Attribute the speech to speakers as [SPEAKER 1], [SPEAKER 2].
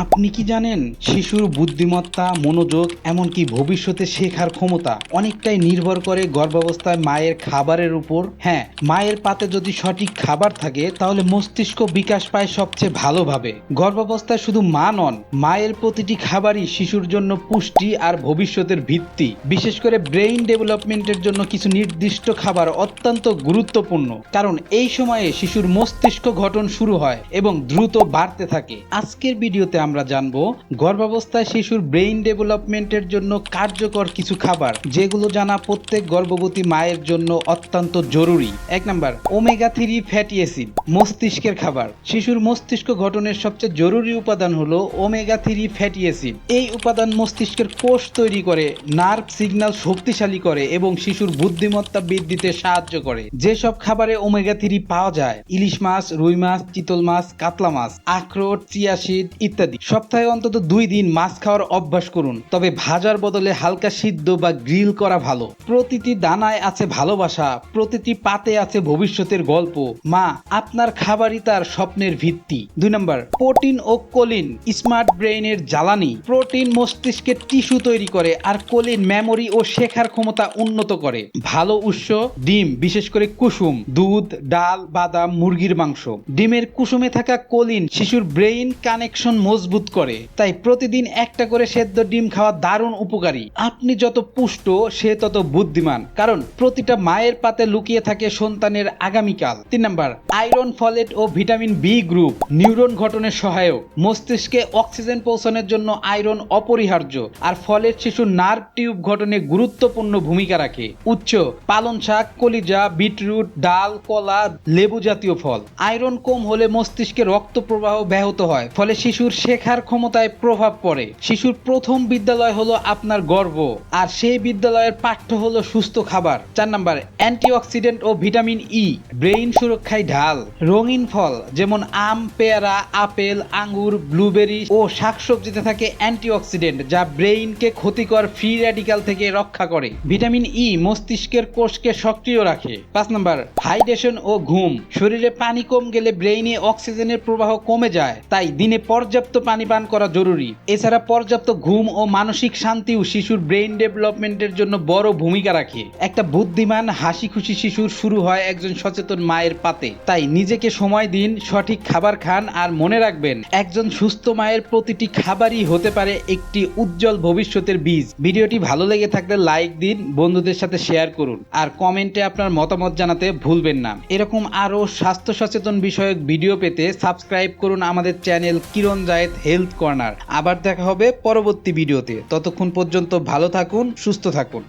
[SPEAKER 1] আপনি কি জানেন, শিশুর বুদ্ধিমত্তা, মনোযোগ, এমনকি ভবিষ্যতে শেখার ক্ষমতা অনেকটাই নির্ভর করে গর্ভাবস্থায় মায়ের খাবারের উপর? হ্যাঁ মায়ের পাতে যদি সঠিক খাবার থাকে, তাহলে মস্তিষ্ক বিকাশ পায় সবচেয়ে ভালোভাবে। গর্ভাবস্থায় শুধু মা নন, মায়ের প্রতিটি খাবারই শিশুর জন্য পুষ্টি আর ভবিষ্যতের ভিত্তি। বিশেষ করে ব্রেইন ডেভেলপমেন্টের জন্য কিছু নির্দিষ্ট খাবার অত্যন্ত গুরুত্বপূর্ণ, কারণ এই সময়ে শিশুর মস্তিষ্ক গঠন শুরু হয় এবং দ্রুত বাড়তে থাকে। আজকের ভিডিওতে আমরা জানব, গর্ভাবস্থায় শিশুর ব্রেইন ডেভেলপমেন্টের জন্য কার্যকর কিছু খাবার, যেগুলো জানা প্রত্যেক গর্ভবতী মায়ের জন্য অত্যন্ত জরুরি। এক number omega three fatty acid মস্তিষ্কের খাবার। শিশুর মস্তিষ্ক গঠনের সবচেয়ে জরুরি উপাদান হলো ওমেগা থ্রি ফ্যাটি অ্যাসিড এই উপাদান মস্তিষ্কের কোষ তৈরি করে নার্ভ সিগন্যাল শক্তিশালী করে এবং শিশুর বুদ্ধিমত্তা বৃদ্ধিতে সাহায্য করে। যেসব খাবারে ওমেগা থ্রি পাওয়া যায়, ইলিশ মাছ, রুই মাছ, চিতল মাছ, কাতলা মাছ, আখরোট চিয়াশিড ইত্যাদি। সপ্তাহে অন্তত দুই দিন মাছ খাওয়ার অভ্যাস করুন, তবে ভাজার বদলে হালকা সিদ্ধ বা গ্রিল করা ভালো। প্রতিটি দানায় আছে ভালোবাসা, প্রতিটি পাতে আছে ভবিষ্যতের গল্প। মা, আপনার খাবারই তার স্বপ্নের ভিত্তি। দুই নম্বর, প্রোটিন ও কোলিন, স্মার্ট ব্রেইনের জ্বালানি। প্রোটিন মস্তিষ্কের টিস্যু তৈরি করে আর কোলিন মেমোরি ও শেখার ক্ষমতা উন্নত করে। ভালো উৎস, ডিম, বিশেষ করে কুসুম, দুধ, ডাল, বাদাম, মুরগির মাংস। ডিমের কুসুমে থাকা কোলিন শিশুর ব্রেইন কানেকশন, মজবুত করে। তাই প্রতিদিন একটা করে সেদ্ধ ডিম খাওয়া দারুণ উপকারী। আপনি যত পুষ্ট, সে তত বুদ্ধিমান। কারণ প্রতিটা মায়ের পাতে লুকিয়ে থাকে সন্তানের আগামীকাল। তিন নাম্বার, আয়রন, ফলেট ও ভিটামিন বি গ্রুপ। নিউরন গঠনের সহায়ক। মস্তিষ্কে অক্সিজেন পৌঁছানোর জন্য আয়রন অপরিহার্য। আর ফলেট শিশুর নার্ভ টিউব গঠনে গুরুত্বপূর্ণ ভূমিকা রাখে। উচ্চ পালন শাক, কলিজা, বিটরুট, ডাল, কলা, লেবু জাতীয় ফল। আয়রন কম হলে মস্তিষ্কে রক্ত প্রবাহ ব্যাহত হয়। ফলে শিশুর শেখার ক্ষমতায় প্রভাব পড়ে। শিশুর প্রথম বিদ্যালয় হলো আপনার গর্ব আর সেই বিদ্যালয়ের পাঠ্য হলো সুস্থ খাবার। চার নাম্বার, অ্যান্টিঅক্সিডেন্ট ও ভিটামিন ই, ব্রেইন সুরক্ষায় ঢাল। রঙিন ফল, যেমন আম, পেয়ারা, আপেল, আঙ্গুর, ব্লুবেরি ও শাকসবজিতে থাকে অ্যান্টিঅক্সিডেন্ট, যা ব্রেইনকে ক্ষতিকর ফ্রি র্যাডিক্যাল থেকে রক্ষা করে। ভিটামিন ই মস্তিষ্কের কোষকে সক্রিয় রাখে। পাঁচ নাম্বার, হাইড্রেশন ও ঘুম। শরীরে পানি কম গেলে ব্রেইনে অক্সিজেনের প্রবাহ কমে যায়, তাই দিনে পর্যাপ্ত পানি পান করা জরুরি। এছাড়া পর্যাপ্ত ঘুম ও মানসিক শান্তিও শিশুর ব্রেইন ডেভেলপমেন্টের জন্য বড় ভূমিকা রাখে। একটা বুদ্ধিমান হাসি খুশি শিশুর শুরু হয় একজন সচেতন মায়ের পাতে। তাই নিজেকে সময় দিন, সঠিক খাবার খান আর মনে রাখবেন, একজন সুস্থ মায়ের প্রতিটি খাবারই হতে পারে একটি উজ্জ্বল ভবিষ্যতের বীজ। ভিডিওটি ভালো লেগে থাকলে লাইক দিন, বন্ধুদের সাথে শেয়ার করুন। আর কমেন্টে আপনার মতামত জানাতে ভুলবেন না। এরকম আরও স্বাস্থ্য সচেতন বিষয়ক ভিডিও পেতে সাবস্ক্রাইব করুন আমাদের channel Kiran Zayed health corner আবার দেখা হবে পরবর্তী ভিডিওতে। ততক্ষণ পর্যন্ত ভালো থাকুন সুস্থ থাকুন।